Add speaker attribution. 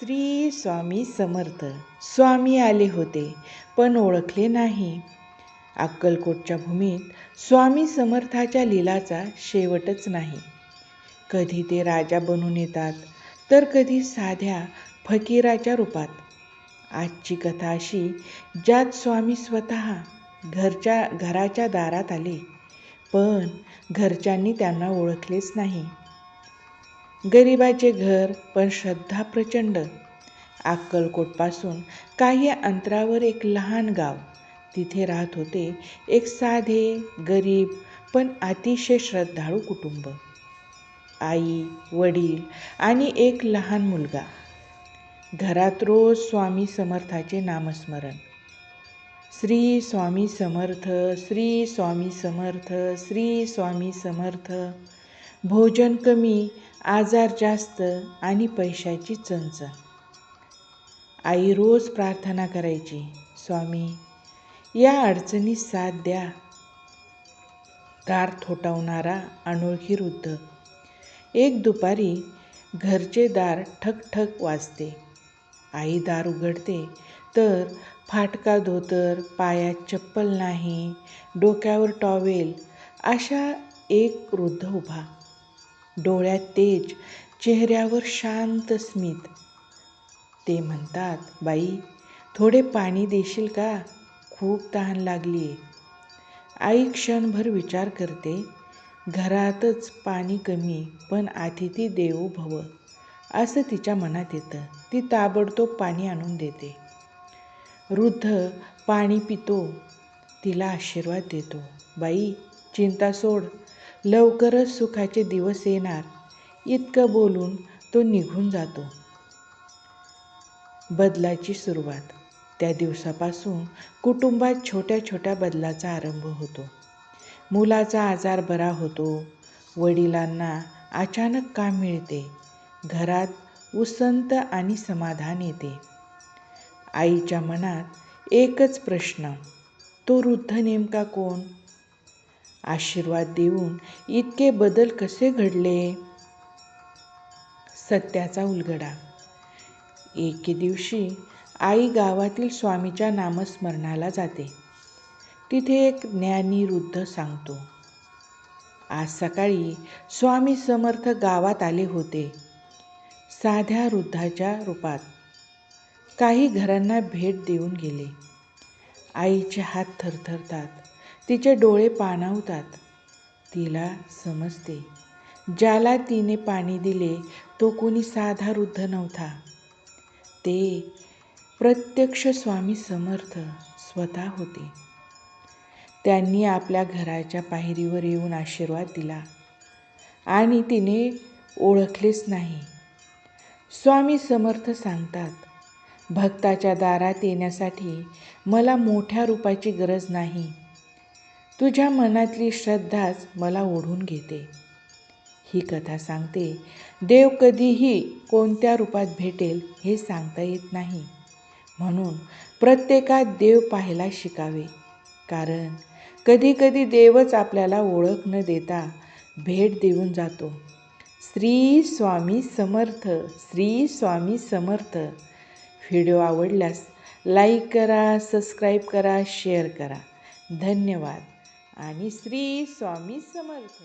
Speaker 1: श्री स्वामी समर्थ. स्वामी आले होते पण ओळखले नाही. अक्कलकोटच्या भूमीत स्वामी समर्थाच्या लीलाचा शेवटच नाही. कधी ते राजा बनून येतात तर कधी साध्या फकीराच्या रूपात. आजची कथा अशी ज्यात स्वामी स्वतः घरच्या घराच्या दारात आले पण घरच्यांनी त्यांना ओळखलेच नाही. गरिबाचे घर पण श्रद्धा प्रचंड. अक्कलकोटपासून काही अंतरावर एक लहान गाव. तिथे राहत होते एक साधे गरीब पण अतिशय श्रद्धाळू कुटुंब. आई वडील आणि एक लहान मुलगा. घरात रोज स्वामी समर्थाचे नामस्मरण. श्री स्वामी समर्थ श्री स्वामी समर्थ श्री स्वामी समर्थ. भोजन कमी आजार जास्त आणि पैशाची चंच. आई रोज प्रार्थना करायची स्वामी या अडचणीत साथ द्या. दार थोटावणारा अनोळखी वृद्ध. एक दुपारी घरचे दार ठक ठक वाजते. आई दार उघडते तर फाटका धोतर पायात चप्पल नाही डोक्यावर टॉवेल अशा एक वृद्ध उभा. डोळ्यात तेज चेहऱ्यावर शांत स्मित. ते म्हणतात बाई थोडे पाणी देशील का? खूप तहान लागली आहे आई क्षणभर विचार करते घरातच पाणी कमी पण अतिथी देवो भव. असं तिच्या मनात येतं. ती ताबडतोब पाणी आणून देते. वृद्ध पाणी पितो तिला आशीर्वाद देतो. बाई चिंता सोड. लवकरच सुखाचे दिवस येणार. इतकं बोलून तो निघून जातो. बदलाची सुरुवात. त्या दिवसापासून कुटुंबात छोट्या छोट्या बदलाचा आरंभ होतो. मुलाचा आजार बरा होतो. वडिलांना अचानक काम मिळते. घरात उसंत आणि समाधान येते. आईच्या मनात एकच प्रश्न तो वृद्ध नेमका कोण? आशीर्वाद देऊन इतके बदल कसे घडले? सत्याचा उलगडा. एके दिवशी आई गावातील स्वामीच्या नामस्मरणाला जाते. तिथे एक ज्ञानी वृद्ध सांगतो आज सकाळी स्वामी समर्थ गावात आले होते. साध्या वृद्धाच्या रूपात. काही घरांना भेट देऊन गेले. आईचे हात थरथरतात. तिचे डोळे पाणावतात. तिला समजते. ज्याला तिने पाणी दिले तो कोणी साधा वृद्ध नव्हता. ते प्रत्यक्ष स्वामी समर्थ स्वतः होते. त्यांनी आपल्या घराच्या पायरीवर येऊन आशीर्वाद दिला. आणि तिने ओळखलेच नाही. स्वामी समर्थ सांगतात भक्ताच्या दारात येण्यासाठी मला मोठ्या रूपाची गरज नाही. तुझ्या मनातली श्रद्धाच मला ओढून घेते. ही कथा सांगते देव कधीही कोणत्या रूपात भेटेल हे सांगता येत नाही. म्हणून प्रत्येकात देव पाहायला शिकावे. कारण कधीकधी देवच आपल्याला ओळख न देता भेट देऊन जातो. श्री स्वामी समर्थ श्री स्वामी समर्थ. व्हिडिओ आवडल्यास लाईक करा सबस्क्राईब करा शेअर करा. धन्यवाद. आणि श्री स्वामी समर्थ